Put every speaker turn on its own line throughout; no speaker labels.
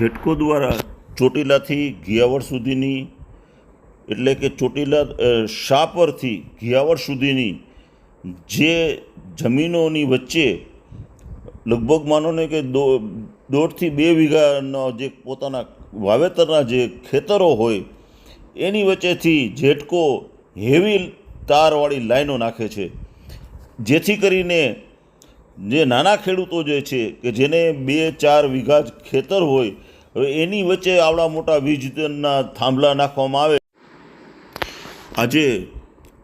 જેટકો દ્વારા ચોટીલાથી ઘિયાવડ સુધીની, એટલે કે ચોટીલા શાપરથી ઘિયાવડ સુધીની જે જમીનોની વચ્ચે લગભગ માનો ને કે દો, દોઢથી બે વીઘાના જે પોતાના વાવેતરના જે ખેતરો હોય, એની વચ્ચેથી ઝેટકો હેવી તારવાળી લાઈનો નાખે છે. જેથી કરીને જે નાના ખેડૂતો જે છે, કે જેને બે ચાર વીઘા જ ખેતર હોય, હવે એની વચ્ચે આવડા મોટા વીજના થાંભલા નાખવામાં આવે. આજે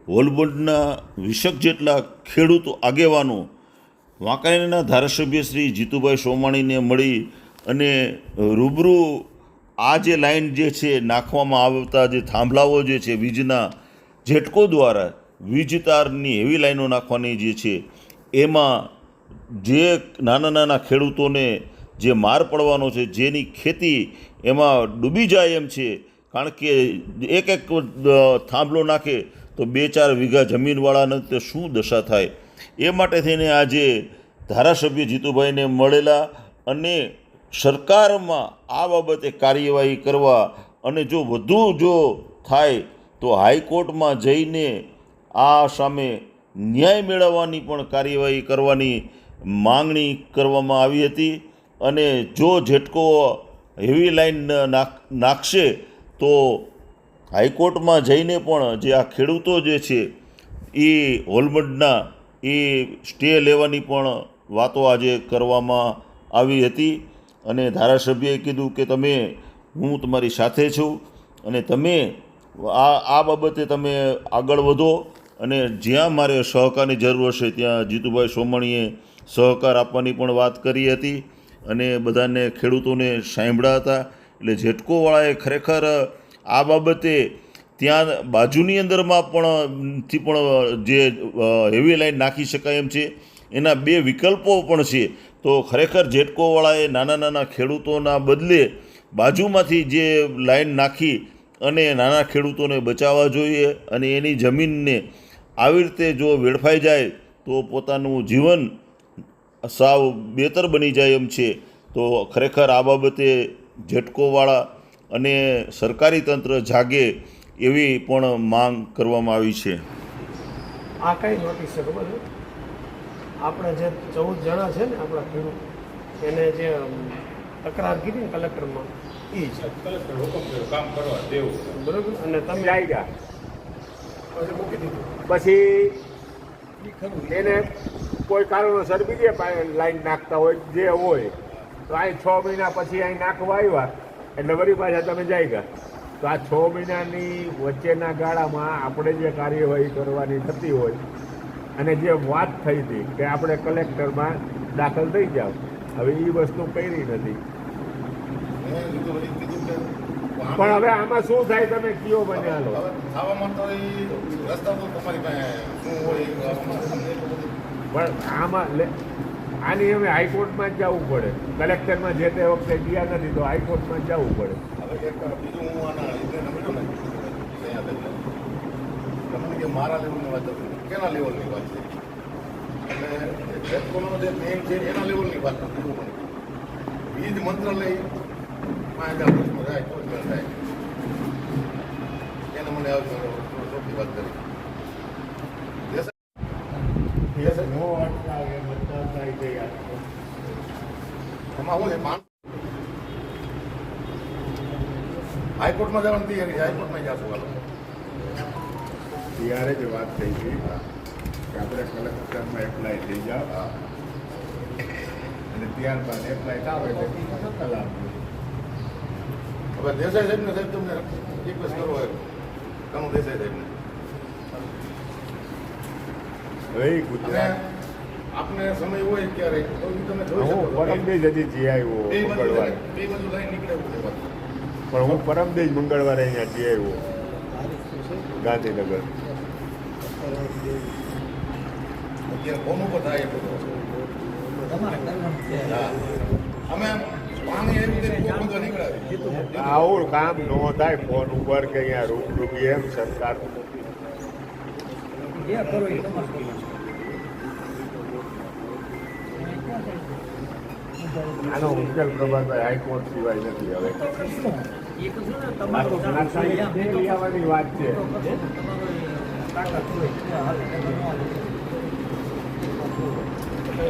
વોલબોર્ડના વિષક જેટલા ખેડૂતો આગેવાનો વાંકાણીના ધારાસભ્ય શ્રી જીતુભાઈ સોમાણીને મળી અને રૂબરૂ આ જે લાઈન જે છે, નાખવામાં આવતા જે થાંભલાઓ જે છે, વીજના જેટકો દ્વારા વીજ તારની એવી લાઈનો નાખવાની જે છે, એમાં જે નાના નાના ખેડૂતોને જે માર પડવાનો છે, જેની ખેતી એમાં ડૂબી જાય એમ છે, કારણ કે એક એક થાંભલો નાખે તો બે ચાર વીઘા જમીનવાળાને તે શું દશા થાય? એ માટે થઈને આજે ધારાસભ્ય જીતુભાઈને મળેલા અને સરકારમાં આ બાબતે કાર્યવાહી કરવા અને જો વધુ જો થાય, તો હાઈકોર્ટમાં જઈને આ સામે ન્યાય મેળવવાની પણ કાર્યવાહી કરવાની માંગણી કરવામાં આવી હતી અને જો ઝેટકો હેવી નાખ, નાખશે તો હાઈકોર્ટમાં જઈને પણ જે આ ખેડૂતો જે છે, એ હોલમંડના, એ સ્ટે લેવાની પણ વાતો આજે કરવામાં આવી હતી અને ધારાસભ્યએ કીધું કે તમે, હું તમારી સાથે છું અને તમે આ આ બાબતે તમે આગળ વધો અને જ્યાં મારે સહકારની જરૂર હશે ત્યાં જીતુભાઈ સોમણીએ સહકાર આપવાની પણ વાત કરી હતી અને બધાને ખેડૂતોને સાંભળ્યા હતા. એટલે જેટકોવાળાએ ખરેખર, આ બાબતે ત્યાં બાજુની અંદરમાં પણ થી પણ જે હેવી લાઇન નાખી શકાય એમ છે. એના બે વિકલ્પો પણ છે. તો ખરેખર જેટકોવાળાએ નાના નાના ખેડૂતોના બદલે બાજુમાંથી જે લાઈન નાખી અને નાના ખેડૂતોને બચાવવા જોઈએ અને એની જમીનને આવી રીતે જો વેડફાઈ જાય તો પોતાનું જીવન સાવ બેતર બની જાય એમ છે. તો ખરેખર આ બાબતે ઝટકોવાળા અને સરકારી તંત્ર જાગે એવી પણ માંગ કરવામાં આવી છે.
આ કઈ નોટિસ છે ખબર છે? આપણે જે ચૌદ જણા છે ને આપણા ખેડૂત એને જે તકરાર કીધી ને કલેક્ટરમાં એ છે
કલેક્ટર હુકમ કર્યો કામ કરવા દેવું.
બરોબર? અને તમે
આવી ગયા
પછી મૂકી દીધું.
પછી એને કોઈ કારણોસર બીજે લાઈન નાખતા હોય, જે હોય, તો અહીં છ મહિના પછી અહીં નાખવા આવ્યા. એટલે વળી પાછા તમે જાય ગયા. તો આ છ મહિનાની વચ્ચેના ગાળામાં આપણે જે કાર્યવાહી કરવાની થતી હોય, અને જે વાત થઈ હતી કે આપણે કલેક્ટરમાં દાખલ થઈ જાઓ, હવે એ વસ્તુ કરી નથી. પણ હવે આમાં શું થાય તમે કયો
બન્યા લો રસ્તા તો તમારી પાસે
પણ આમાં આની અમે હાઈકોર્ટમાં જ જવું પડે. કલેક્ટરમાં જે તે વખતે ગયા નથી તો હાઈકોર્ટમાં જ જવું પડે.
મારા લેવલની વાત કેના લેવલની વાત છે? એટલે જે મેઇન છે એના લેવલની વાત નથી. વીજ મંત્રાલય હજાર વર્ષમાં તો થાય એને મને આવી ચોખ્ખી વાત કરી દેસાઈ- એમાં હું છે હાઈકોર્ટમાં જવાનું તૈયારી છે હાઈકોર્ટમાં જશું
ત્યારે જ વાત થઈ હતી કે આપણે કલેક્ટરમાં એપ્લાય થઈ જાવ
હા
અને ત્યારબાદ એપ્લાય થાવ એટલે સત્તા
હવે દેસાઈ સાહેબને સાહેબ તમને રિક્વેસ્ટ કરવો હોય. કનું દેસાઈ સાહેબને.
હવે ગુજરાત.
આપને સમય હોય ક્યારે તો તમે જોઈ શકો.
પરમ હજી જઈ આવ્યો મંગળવારે.
બે બાજુ લાઈન નીકળે છે
પણ હું પરમદેજ મંગળવારે અહીંયા જઈ આવ્યો ગાંધીનગર.
અત્યારે ફોન ઉપર થાય બધું અમે
આવું કામ ન થાય ફોન ઉપર કે અહીંયા રૂપ રૂપી એમ સરકાર. આનો ઉકેલ પ્રભાતભાઈ હાઈકોર્ટ સિવાય નથી હવે વાત છે.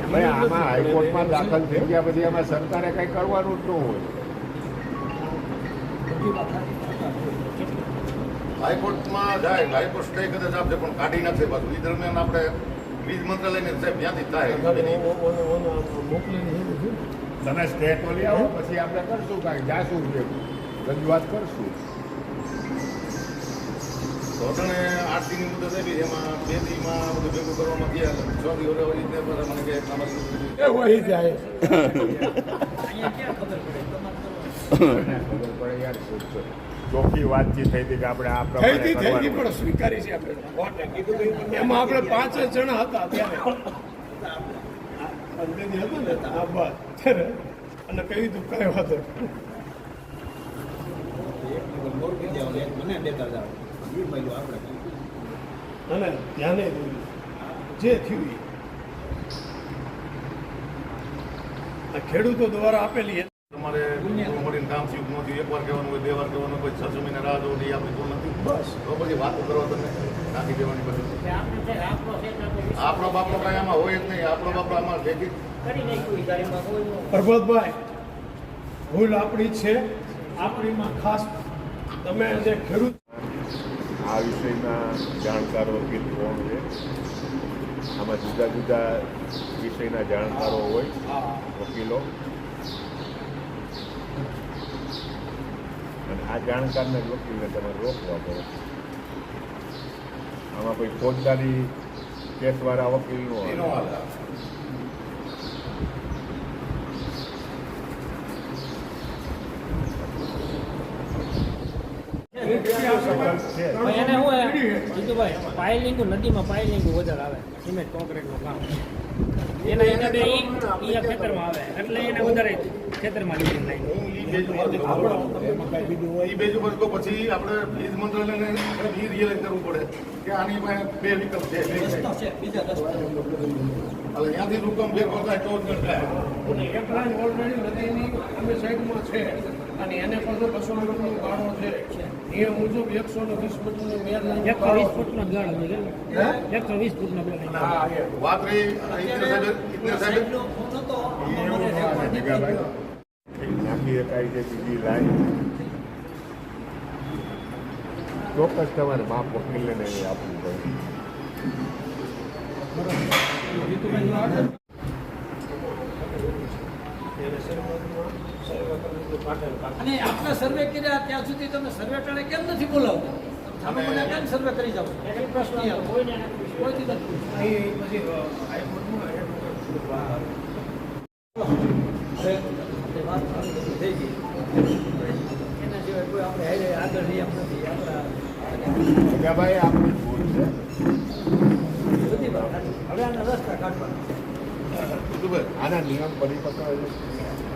ભાઈ, આમાં હાઈકોર્ટમાં દાખલ થઈ ગયા પછી આમાં સરકારે કંઈ કરવાનું જ ન હોય.
હાઈકોર્ટમાં જાય હાઈકોર્ટ સ્ટે કદાચ આપશે પણ કાઢી નથી પાછું એ દરમિયાન આપણે વીજ મંત્રાલયને સાહેબ ત્યાંથી થાય.
મોકલીને એવું
તમે સ્ટેટ લઈ આવો પછી આપણે કરશું કાંઈ. જાશું ભેગું રજૂઆત કરશું.
ધોરણે આઠ દિનની મુદત આપી એમાં બે દીમાં બધું ભેગું કરવામાં ગયા. છ દિવસ વળી રીતે મને કે તમારી
વહી જાય.
ખબર પડે?
ખબર પડે યાર. ચોખ્ખી વાતચીત થઈ હતી કે આપણે આ પ્રમાણે
થઈ
હતી.
પણ સ્વીકારી છે આપણે. કોર્ટે કીધું કે એમાં આપણે પાંચ જ જણા હતા ત્યારે. અને કહી દીધું કઈ
આપણે
અને ધ્યાને જે થયું આ ખેડૂતો દ્વારા આપેલી
તમારે મળીને કામ થયું ન થયું? એકવાર કહેવાનું હોય બે વાર કહેવાનું હોય છ છ મહિના રાહ જોવું નહીં આપણે તો નથી.
બસ.
તો પછી વાતો કરવા તમે નાખી દેવાની બધી.
આપણો
બાપનો કાંઈ આમાં હોય જ નહીં. આપણો બાપડો આમાં ભેગી.
કોઈ
પ્રભાતભાઈ ભૂલ આપણી છે. આપણીમાં ખાસ તમે જે ખેડૂત
આ વિષયના જાણકારો વકીલ કોણ છે? આમાં જુદા જુદા વિષયના જાણકારો હોય વકીલો. આ જાણકારને જ તમે તમારે રોકવા પડે. આમાં કોઈ ફોજદારી કેસવાળા વકીલ નો
એનો
જીતુભાઈ પાયલિંગ નદીમાં પાયલિંગ વધારે આવે. સિમેન્ટ કોન્ક્રીટનું કામ. એના એના બે ઈ ઈ ખેતરમાં આવે. એટલે એને વધારે ખેતરમાં લીધી નાખી
હું ઈ બેજુ આપણો ઈ બેજુ પર તો પછી આપણે વીજ મંત્રાલયને ઈ રિયલાઇઝ કરવું પડે કે આની બે વિકલ્પ છે. બે
રસ્તો
છે
છે બીજા રસ્તો.
એટલે ત્યાંથી રૂકમ ભેગો થાય તો જ
અને એક લાઈન ઓલરેડી નદીની અમે સાઈડમાં છે. અને એને પાસે બસો મીટરનો ગાળો છે. એ મુજબ એકસો ને વીસ મીટરની મેર
એકસો વીસ ફૂટનો ગાળો છે એકસો વીસ ફૂટનો ગાળો
વાત રહી સાહેબ
નાખી શકાય છે બીજી લાઈન ચોક્કસ તમારે માપ વકીલને ને આપવું પડે.
અને આપણે સર્વે કર્યા ત્યાં સુધી તમે સર્વે ટાણે કેમ નથી બોલાવતા તમે મને કેમ સર્વે કરી જાઓ એક પ્રશ્ન. કોઈથી નથી
પછી હાઈકોર્ટમાં એડવોકેટ વાત આવી.
હવે તે વાત સારી થઈ ગઈ એના સિવાય કોઈ આપણે હારે આગળ નિયમ નથી આપણા
ભાઈ આપણી ભૂલ છે.
હવે આના રસ્તા કાઢવાના
આના નિયમ પરિપત્ર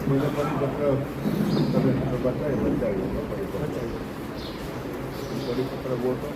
નિયમ પરિપત્ર તમે બતાવી બતાવી. પરિપત્ર પરિપત્ર બોલતો